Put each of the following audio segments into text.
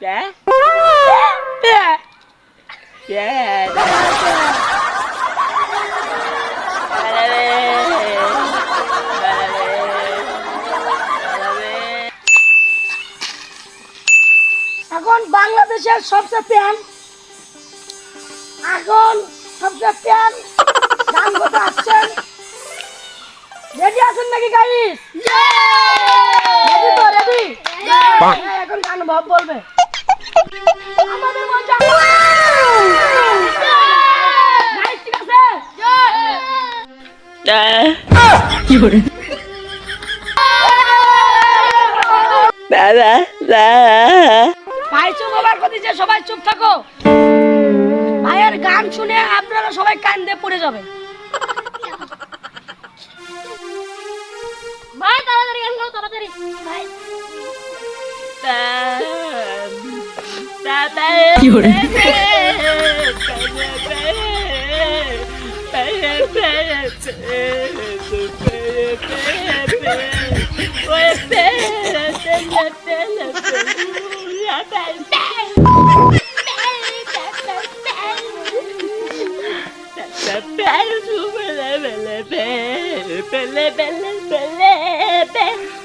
Yeah. Yeah. এখন বাংলাদেশের সবচেয়ে প্যান। এখন সবচেয়ে প্যান। গান করতে আসছেন। রেডি আছেন নাকি গাইস রেডি তো রেডি এখন গান বলবে। দাদা সবাই চুপ থাকো। ভাইয়ের গান শুনে আপনারা সবাই কান্দে পড়ে যাবে। ভাই তাড়াতাড়ি তাড়াতাড়ি।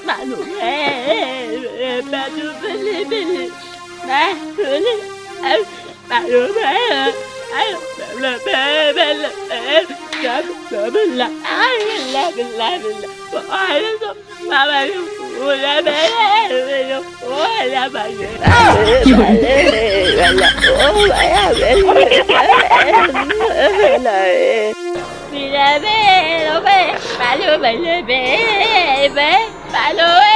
Manu, ba đứa em ba đứa bé à ai là bé bé là bé đã đã mình là ai là mình là mình là có ai đó không ba ba mình là bé mình là có ai là bà gì là có bé bé là mình là bé nó bé ba đứa mình là bé bé ba đứa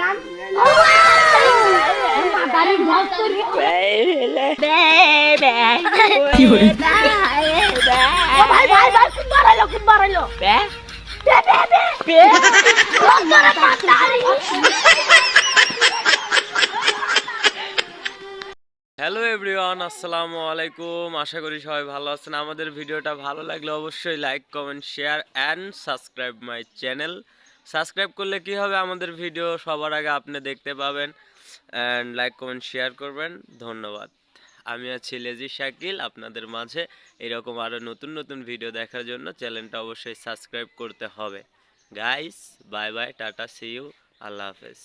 গান কি hello everyone আসসালামু আলাইকুম। আশা করি সবাই ভালো আছেন। আমাদের ভিডিওটা ভালো লাগলে অবশ্যই like comment share and subscribe my channel subscribe করলে কি হবে? আমাদের ভিডিও সবার আগে আপনি দেখতে পাবেন। অ্যান্ড লাইক কমেন্ট শেয়ার করবেন। ধন্যবাদ। আমি আছি লেজি শাকিল আপনাদের মাঝে। এরকম আরও নতুন নতুন ভিডিও দেখার জন্য চ্যানেলটা অবশ্যই সাবস্ক্রাইব করতে হবে। Guys bye bye tata see you আল্লাহ হাফেজ।